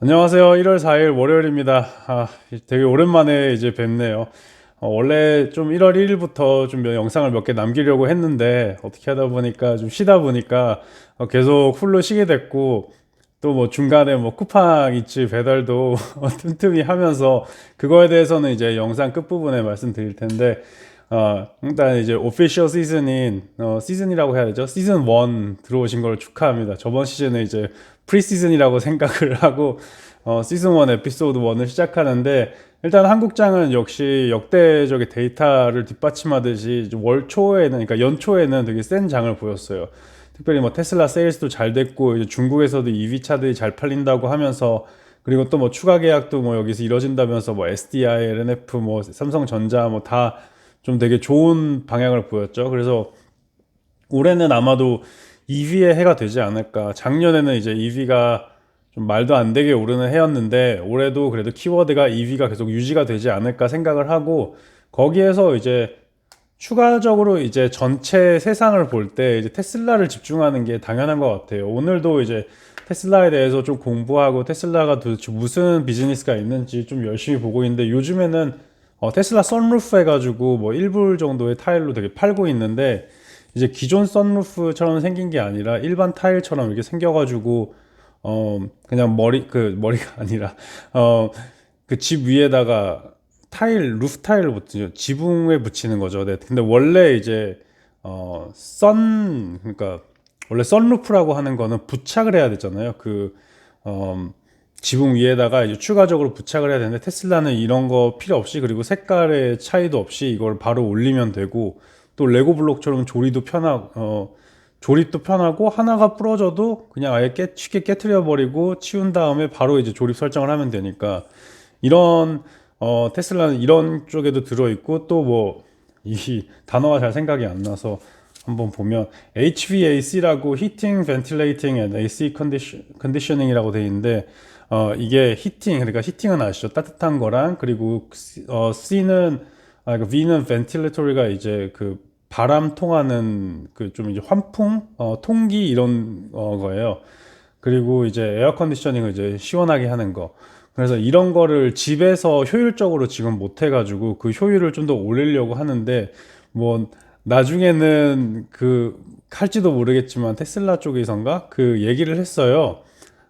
안녕하세요. 1월 4일 월요일입니다. 아, 되게 오랜만에 이제 뵙네요. 어, 원래 좀 1월 1일부터 좀 영상을 몇 개 남기려고 했는데 어떻게 하다 보니까 좀 쉬다 보니까 어, 계속 훌로 쉬게 됐고 또 뭐 중간에 뭐 쿠팡 이츠 배달도 틈틈이 하면서 그거에 대해서는 이제 영상 끝부분에 말씀드릴 텐데 어, 일단 이제 오피셜 시즌인 어, 시즌이라고 해야 되죠. 시즌 1 들어오신 걸 축하합니다. 저번 시즌에 이제 프리 시즌이라고 생각을 하고 어, 시즌 1 에피소드 1을 시작하는데 일단 한국장은 역시 역대적인 데이터를 뒷받침하듯이 월 초에는 그러니까 연초에는 되게 센 장을 보였어요. 특별히 뭐 테슬라 세일스도 잘 됐고 중국에서도 EV 차들이 잘 팔린다고 하면서 그리고 또 뭐 추가 계약도 뭐 여기서 이뤄진다면서 뭐 SDI, LNF, 뭐 삼성전자 뭐다 좀 되게 좋은 방향을 보였죠. 그래서 올해는 아마도 EV의 해가 되지 않을까. 작년에는 이제 EV가 좀 말도 안 되게 오르는 해였는데 올해도 그래도 키워드가 EV가 계속 유지가 되지 않을까 생각을 하고 거기에서 이제 추가적으로 이제 전체 세상을 볼 때 이제 테슬라를 집중하는 게 당연한 것 같아요. 오늘도 이제 테슬라에 대해서 좀 공부하고 테슬라가 도대체 무슨 비즈니스가 있는지 좀 열심히 보고 있는데 요즘에는 어, 테슬라 썬루프 해가지고 뭐 1불 정도의 타일로 되게 팔고 있는데 이제 기존 썬루프처럼 생긴 게 아니라 일반 타일처럼 이렇게 생겨가지고 어 그냥 머리 그 머리가 아니라 어 그 집 위에다가 타일 루프 타일을 붙이죠 지붕에 붙이는 거죠. 네. 근데 원래 이제 어썬 그러니까 원래 썬루프라고 하는 거는 부착을 해야 되잖아요. 그 어, 지붕 위에다가 이제 추가적으로 부착을 해야 되는데 테슬라는 이런 거 필요 없이 그리고 색깔의 차이도 없이 이걸 바로 올리면 되고 또 레고 블록처럼 조리도 편하 어 조립도 편하고 하나가 부러져도 그냥 아예 깨, 쉽게 깨트려 버리고 치운 다음에 바로 이제 조립 설정을 하면 되니까 이런 어 테슬라는 이런 쪽에도 들어 있고 또 뭐 이 단어가 잘 생각이 안 나서 한번 보면 HVAC라고 Heating, Ventilating and AC Conditioning이라고 돼 있는데 어, 이게 히팅, 그러니까 히팅은 아시죠? 따뜻한 거랑, 그리고, 어, C는, 아, 그 V는 ventilatory가 이제 그 바람 통하는 그 좀 이제 환풍, 어, 통기 이런 어, 거예요. 그리고 이제 에어 컨디셔닝을 이제 시원하게 하는 거. 그래서 이런 거를 집에서 효율적으로 지금 못 해가지고 그 효율을 좀 더 올리려고 하는데, 뭐, 나중에는 그, 할지도 모르겠지만 테슬라 쪽에선가 그 얘기를 했어요.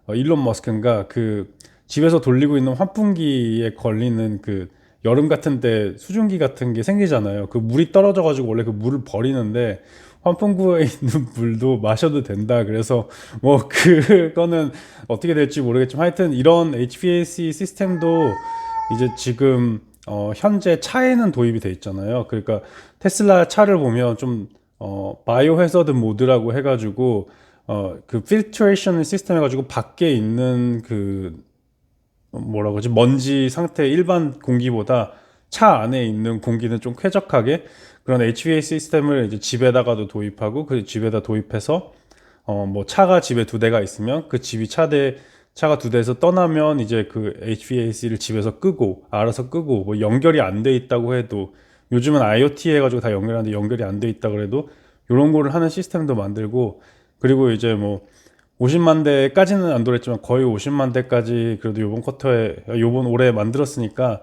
어, 일론 머스크인가 그 집에서 돌리고 있는 환풍기에 걸리는 그 여름 같은 때 수증기 같은 게 생기잖아요. 그 물이 떨어져 가지고 원래 그 물을 버리는데 환풍구에 있는 물도 마셔도 된다. 그래서 뭐 그거는 어떻게 될지 모르겠지만 하여튼 이런 HVAC 시스템도 이제 지금 어 현재 차에는 도입이 돼 있잖아요. 그러니까 테슬라 차를 보면 좀 어 바이오 해저드 모드라고 해가지고 어, 그 필트레이션 시스템 해가지고 밖에 있는 그 뭐라고 하지? 먼지 상태 일반 공기보다 차 안에 있는 공기는 좀 쾌적하게 그런 HVAC 시스템을 이제 집에다가도 도입하고 그 집에다 도입해서 어 뭐 차가 집에 두 대가 있으면 그 집이 차대 차가 두 대에서 떠나면 이제 그 HVAC를 집에서 끄고 알아서 끄고 뭐 연결이 안 돼 있다고 해도 요즘은 IoT 해가지고 다 연결하는데 연결이 안 돼 있다 그래도 이런 거를 하는 시스템도 만들고 그리고 이제 뭐 50만 대까지는 안 돌았지만 거의 50만 대까지 그래도 요번 쿼터에 요번 올해 만들었으니까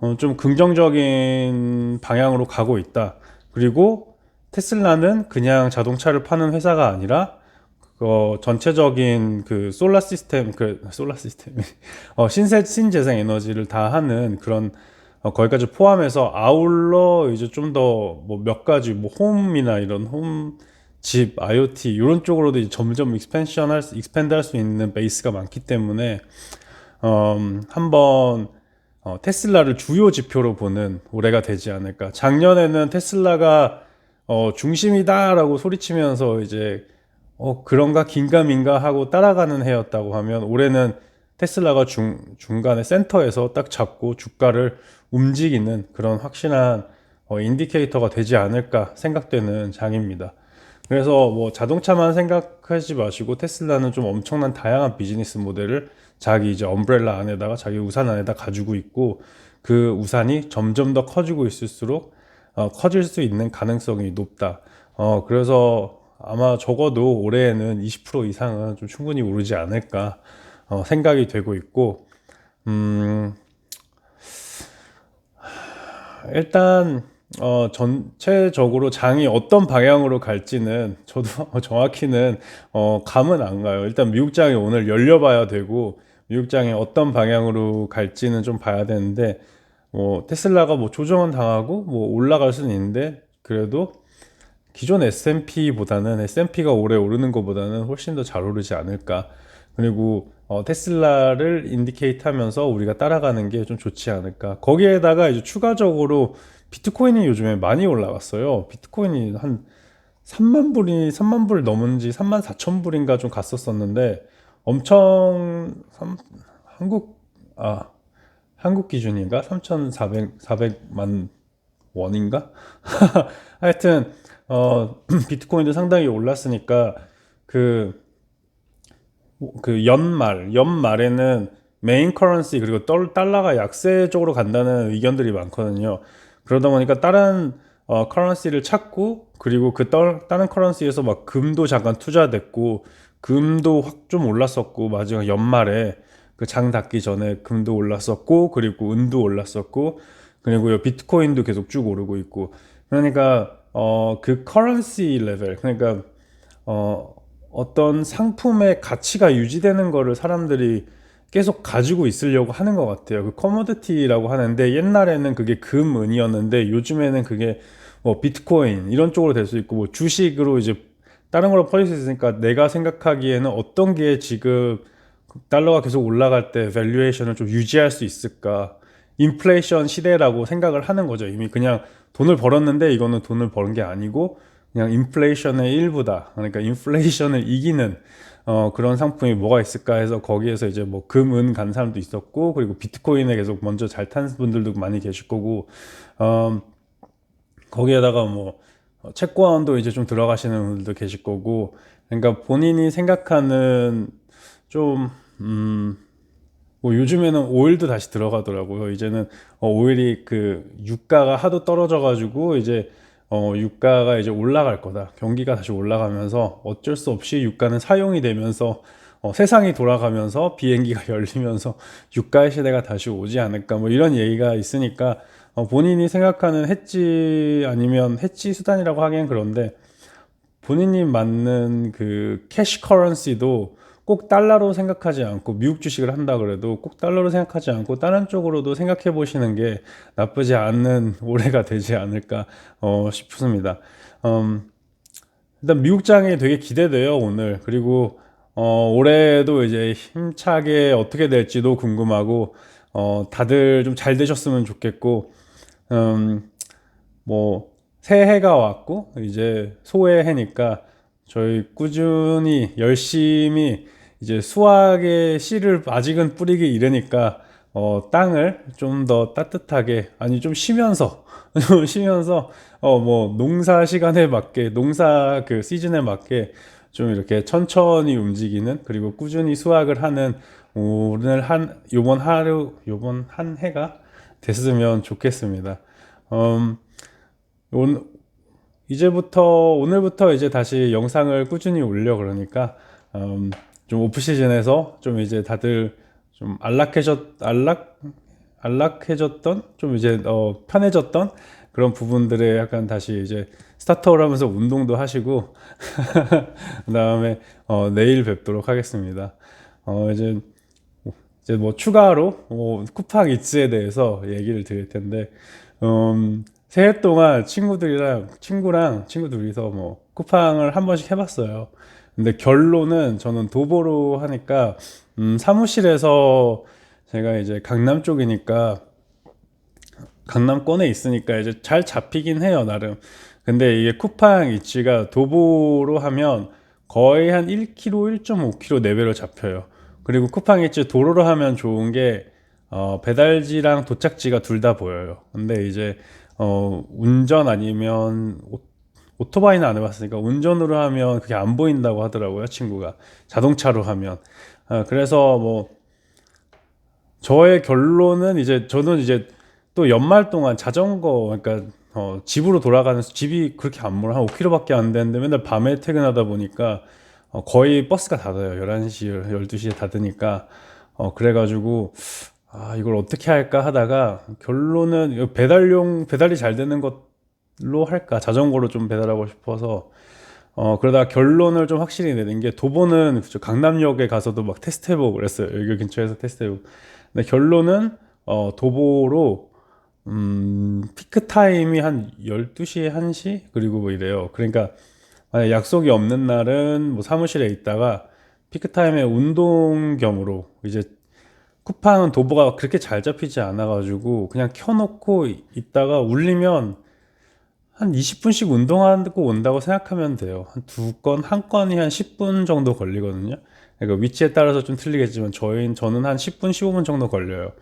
어, 좀 긍정적인 방향으로 가고 있다. 그리고 테슬라는 그냥 자동차를 파는 회사가 아니라 그 전체적인 그 솔라 시스템 그 솔라 시스템 어, 신세 신재생 에너지를 다 하는 그런 어, 거기까지 포함해서 아울러 이제 좀 더 뭐 몇 가지 뭐 홈이나 이런 홈 집, IoT 이런 쪽으로도 점점 익스펜션 할 수, 익스펜드 할 수 있는 베이스가 많기 때문에 음, 한번 어, 테슬라를 주요 지표로 보는 올해가 되지 않을까. 작년에는 테슬라가 어, 중심이다라고 소리치면서 이제 어, 그런가 긴가민가 하고 따라가는 해였다고 하면 올해는 테슬라가 중, 중간에 센터에서 딱 잡고 주가를 움직이는 그런 확실한 어, 인디케이터가 되지 않을까 생각되는 장입니다. 그래서 뭐 자동차만 생각하지 마시고 테슬라는 좀 엄청난 다양한 비즈니스 모델을 자기 이제 엄브렐라 안에다가 자기 우산 안에다 가지고 있고 그 우산이 점점 더 커지고 있을수록 어, 커질 수 있는 가능성이 높다. 어, 그래서 아마 적어도 올해에는 20% 이상은 좀 충분히 오르지 않을까. 어, 생각이 되고 있고 음, 일단 어, 전체적으로 장이 어떤 방향으로 갈지는 저도 정확히는 어, 감은 안 가요. 일단 미국 장이 오늘 열려봐야 되고 미국 장이 어떤 방향으로 갈지는 좀 봐야 되는데 뭐 테슬라가 뭐 조정은 당하고 뭐 올라갈 수는 있는데 그래도 기존 S&P보다는 S&P가 올해 오르는 것보다는 훨씬 더 잘 오르지 않을까. 그리고 어, 테슬라를 인디케이트 하면서 우리가 따라가는 게 좀 좋지 않을까. 거기에다가 이제 추가적으로 비트코인이 요즘에 많이 올라갔어요. 비트코인이 한 3만 불이 3만 불 넘은지 3만 4천 불인가 좀 갔었었는데 엄청 삼- 한국 아 한국 기준인가 3,400 400만 원인가 하여튼 어 비트코인도 상당히 올랐으니까 그 그 연말 연말에는 메인 커런시 그리고 덜- 달러가 약세 쪽으로 간다는 의견들이 많거든요. 그러다 보니까 다른 어, 커런시를 찾고 그리고 그 떨, 다른 커런시에서 막 금도 잠깐 투자됐고 금도 확 좀 올랐었고 마지막 연말에 그 장 닫기 전에 금도 올랐었고 그리고 은도 올랐었고 그리고 요 비트코인도 계속 쭉 오르고 있고. 그러니까 어, 그 커런시 레벨 그러니까 어, 어떤 상품의 가치가 유지되는 거를 사람들이 계속 가지고 있으려고 하는 것 같아요. 그 커머디티라고 하는데 옛날에는 그게 금, 은이었는데 요즘에는 그게 뭐 비트코인 이런 쪽으로 될 수 있고 뭐 주식으로 이제 다른 걸로 퍼질 수 있으니까 내가 생각하기에는 어떤 게 지금 달러가 계속 올라갈 때 밸류에이션을 좀 유지할 수 있을까? 인플레이션 시대라고 생각을 하는 거죠. 이미 그냥 돈을 벌었는데 이거는 돈을 버는 게 아니고 그냥 인플레이션의 일부다. 그러니까 인플레이션을 이기는 어, 그런 상품이 뭐가 있을까 해서 거기에서 이제 뭐 금, 은 간 사람도 있었고 그리고 비트코인에 계속 먼저 잘 탄 분들도 많이 계실 거고 어, 거기에다가 뭐 어, 채권도 이제 좀 들어가시는 분들도 계실 거고 그러니까 본인이 생각하는 좀 음, 뭐 요즘에는 오일도 다시 들어가더라고요. 이제는 어, 오일이 그 유가가 하도 떨어져가지고 이제 어, 유가가 이제 올라갈 거다. 경기가 다시 올라가면서 어쩔 수 없이 유가는 사용이 되면서 어, 세상이 돌아가면서 비행기가 열리면서 유가의 시대가 다시 오지 않을까 뭐 이런 얘기가 있으니까 어, 본인이 생각하는 해지 아니면 해지 수단이라고 하기엔 그런데 본인이 맞는 그 캐시 커런시도 꼭 달러로 생각하지 않고 미국 주식을 한다 그래도 꼭 달러로 생각하지 않고 다른 쪽으로도 생각해 보시는 게 나쁘지 않은 올해가 되지 않을까 어, 싶습니다. 음, 일단 미국장이 되게 기대돼요 오늘 그리고 어, 올해도 이제 힘차게 어떻게 될지도 궁금하고 어, 다들 좀 잘 되셨으면 좋겠고 음, 뭐 새해가 왔고 이제 소해해니까 저희 꾸준히 열심히 이제 수확의 씨를 아직은 뿌리기 이르니까 어, 땅을 좀 더 따뜻하게 아니 좀 쉬면서 좀 쉬면서 어 뭐 농사 시간에 맞게 농사 그 시즌에 맞게 좀 이렇게 천천히 움직이는 그리고 꾸준히 수확을 하는 오늘 한 요번 하루 요번 한 해가 됐으면 좋겠습니다. 음, 온, 이제부터 오늘부터 이제 다시 영상을 꾸준히 올려 그러니까 음, 좀 오프 시즌에서 좀 이제 다들 좀 안락해졌 안락 안락해졌던 좀 이제 어, 편해졌던 그런 부분들에 약간 다시 이제 스타트업을 하면서 운동도 하시고 그다음에 어, 내일 뵙도록 하겠습니다. 어, 이제 이제 뭐 추가로 뭐 쿠팡 이츠에 대해서 얘기를 드릴 텐데 음, 새해 동안 친구들이랑 친구랑 친구 둘이서 뭐 쿠팡을 한 번씩 해봤어요. 근데 결론은 저는 도보로 하니까 음, 사무실에서 제가 이제 강남 쪽이니까 강남권에 있으니까 이제 잘 잡히긴 해요 나름. 근데 이게 쿠팡 이츠가 도보로 하면 거의 한 1km, 1.5km 내외로 잡혀요. 그리고 쿠팡 이츠 도로로 하면 좋은 게 어, 배달지랑 도착지가 둘 다 보여요. 근데 이제 어, 운전 아니면 오, 오토바이는 안 해봤으니까 운전으로 하면 그게 안 보인다고 하더라고요, 친구가. 자동차로 하면. 어, 그래서 뭐 저의 결론은 이제 저는 이제 또 연말 동안 자전거 그러니까 어, 집으로 돌아가는 수- 집이 그렇게 안 멀어 한 5km밖에 안 되는데 맨날 밤에 퇴근하다 보니까 어, 거의 버스가 닫아요. 11시, 12시에 닫으니까. 어, 그래가지고, 아, 이걸 어떻게 할까 하다가 결론은 배달용, 배달이 잘 되는 것 로 할까? 자전거로 좀 배달하고 싶어서. 어, 그러다가 결론을 좀 확실히 내는 게 도보는 저 강남역에 가서도 막 테스트 해보고 그랬어요. 여기 근처에서 테스트 해보고. 근데 결론은, 어, 도보로, 음, 피크 타임이 한 12시에 1시? 그리고 뭐 이래요. 그러니까, 만약 약속이 없는 날은 뭐 사무실에 있다가 피크 타임에 운동 겸으로 이제 쿠팡은 도보가 그렇게 잘 잡히지 않아 가지고 그냥 켜놓고 이- 있다가 울리면 한 20분씩 운동하고 온다고 생각하면 돼요. 한 두 건, 한 건이 한 10분 정도 걸리거든요. 그러니까 위치에 따라서 좀 틀리겠지만 저희 저는 한 10분, 15분 정도 걸려요.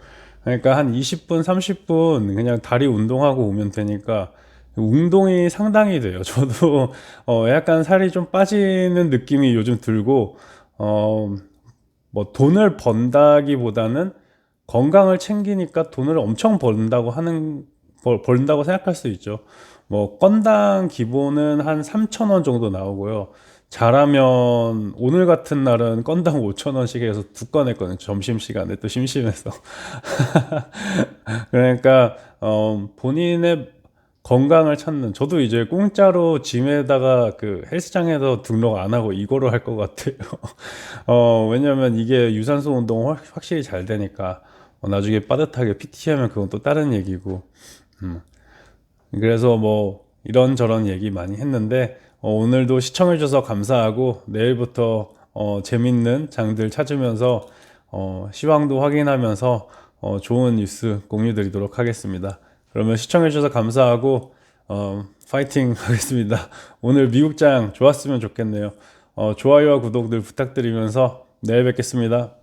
그러니까 한 20분, 30분 그냥 다리 운동하고 오면 되니까 운동이 상당히 돼요. 저도 어 약간 살이 좀 빠지는 느낌이 요즘 들고 어 뭐 돈을 번다기보다는 건강을 챙기니까 돈을 엄청 번다고 하는 벌, 벌다고 생각할 수 있죠. 뭐 건당 기본은 한 3천 원 정도 나오고요. 잘하면 오늘 같은 날은 건당 5천 원씩 해서 두 건 했거든요. 점심 시간에 또 심심해서. 그러니까 어, 본인의 건강을 찾는 저도 이제 공짜로 짐에다가 그 헬스장에서 등록 안 하고 이거로 할 것 같아요. 어, 왜냐면 이게 유산소 운동 확- 확실히 잘 되니까 어, 나중에 빠듯하게 PT 하면 그건 또 다른 얘기고. 음. 그래서 뭐 이런저런 얘기 많이 했는데 어, 오늘도 시청해주셔서 감사하고 내일부터 어, 재밌는 장들 찾으면서 어, 시황도 확인하면서 어, 좋은 뉴스 공유드리도록 하겠습니다. 그러면 시청해주셔서 감사하고 어, 파이팅 하겠습니다. 오늘 미국장 좋았으면 좋겠네요. 어, 좋아요와 구독 늘 부탁드리면서 내일 뵙겠습니다.